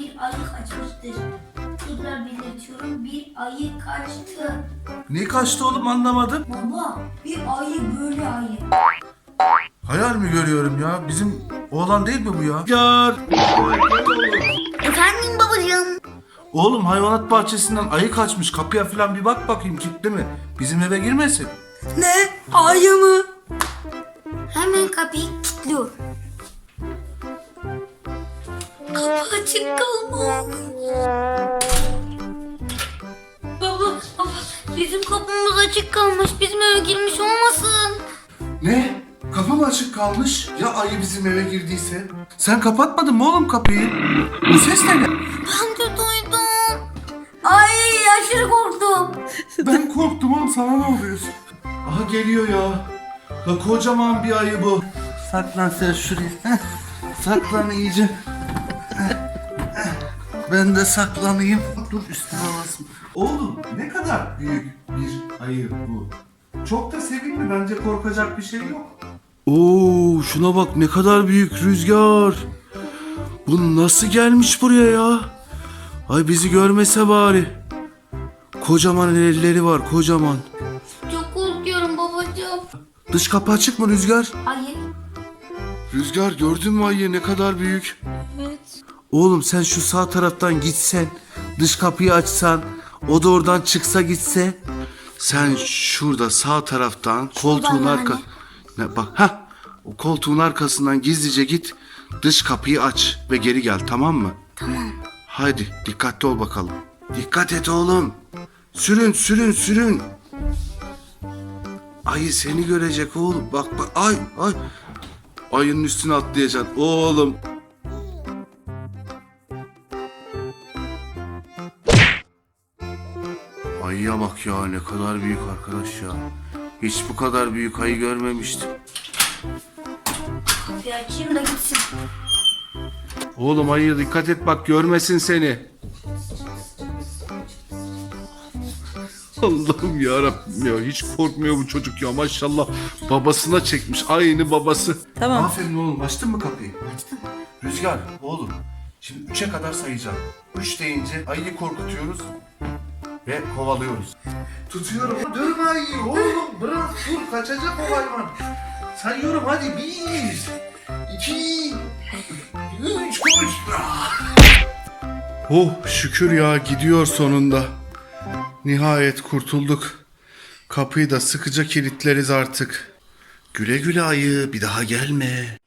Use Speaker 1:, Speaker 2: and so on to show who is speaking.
Speaker 1: bir ayı kaçmıştır. Tekrar belirtiyorum bir ayı kaçtı.
Speaker 2: Ne kaçtı oğlum anlamadım.
Speaker 1: Baba bir ayı böyle ayı.
Speaker 2: Hayal mi görüyorum ya? Bizim oğlan değil mi bu ya? Yar.
Speaker 1: Efendim babacığım.
Speaker 2: Oğlum hayvanat bahçesinden ayı kaçmış. Kapıya falan bir bak bakayım kilitli mi? Bizim eve girmesin.
Speaker 1: Ne? Ayı mı? Hemen kapıyı kilitliyorum. Kapı açık kalmış. Baba, baba bizim kapımız açık kalmış. Bizim eve girmiş olmasın.
Speaker 2: Ne? Kapı mı açık kalmış? Ya ayı bizim eve girdiyse? Sen kapatmadın mı oğlum kapıyı? Bu ses ne?
Speaker 1: Ben de duydum. Ay aşırı korktum.
Speaker 2: Ben korktum oğlum sana ne oluyor? Aha geliyor ya. Ya kocaman bir ayı bu. Saklan sen şuraya. Saklan iyice. Ben de saklanayım. Dur üstüne basma. Oğlum ne kadar büyük bir ayı bu. Çok da sevimli bence korkacak bir şey yok. Oo şuna bak ne kadar büyük rüzgar. Bu nasıl gelmiş buraya ya? Ay bizi görmese bari. Kocaman elleri var kocaman.
Speaker 1: Çok korkuyorum babacığım.
Speaker 2: Dış kapı açık mı Rüzgar?
Speaker 1: Hayır.
Speaker 2: Rüzgar gördün mü ayı ne kadar büyük? Oğlum sen şu sağ taraftan gitsen, dış kapıyı açsan, o da oradan çıksa gitse. Sen şurada sağ taraftan koltuğun arka... Ne, bak ha o koltuğun arkasından gizlice git, dış kapıyı aç ve geri gel tamam mı?
Speaker 1: Tamam.
Speaker 2: Haydi dikkatli ol bakalım. Dikkat et oğlum. Sürün sürün sürün. Ayı seni görecek oğlum. Bak bak ay ay. Ayının üstüne atlayacaksın oğlum. Ayıya bak ya ne kadar büyük arkadaş ya. Hiç bu kadar büyük ayı görmemiştim.
Speaker 1: Kapıyı açayım da gitsin.
Speaker 2: Oğlum ayıya dikkat et bak görmesin seni. Allah'ım ya Rabbim ya hiç korkmuyor bu çocuk ya maşallah babasına çekmiş aynı babası.
Speaker 3: Tamam.
Speaker 2: Aferin oğlum açtın mı kapıyı? Açtım. Rüzgar oğlum şimdi üçe kadar sayacağım. Üç deyince ayıyı korkutuyoruz ve kovalıyoruz. Tutuyorum. Durma ayıyı oğlum bırak dur kaçacak o hayvan. Sayıyorum hadi bir, iki, üç koş. Oh şükür ya gidiyor sonunda. Nihayet kurtulduk. Kapıyı da sıkıca kilitleriz artık. Güle güle ayı bir daha gelme.